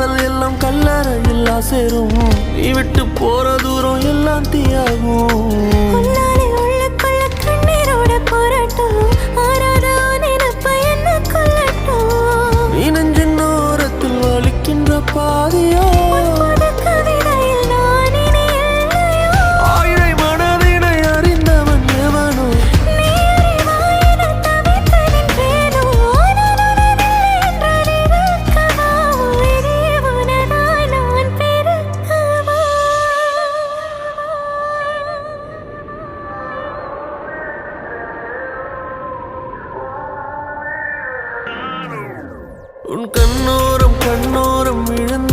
காதல் எல்லாம் கல்லறையில் சேரும் நீ விட்டு போற தூரம் எல்லாம் தீயாகும். பாதியா? உன் கண்ணோரம் கண்ணோரம் விழுந்த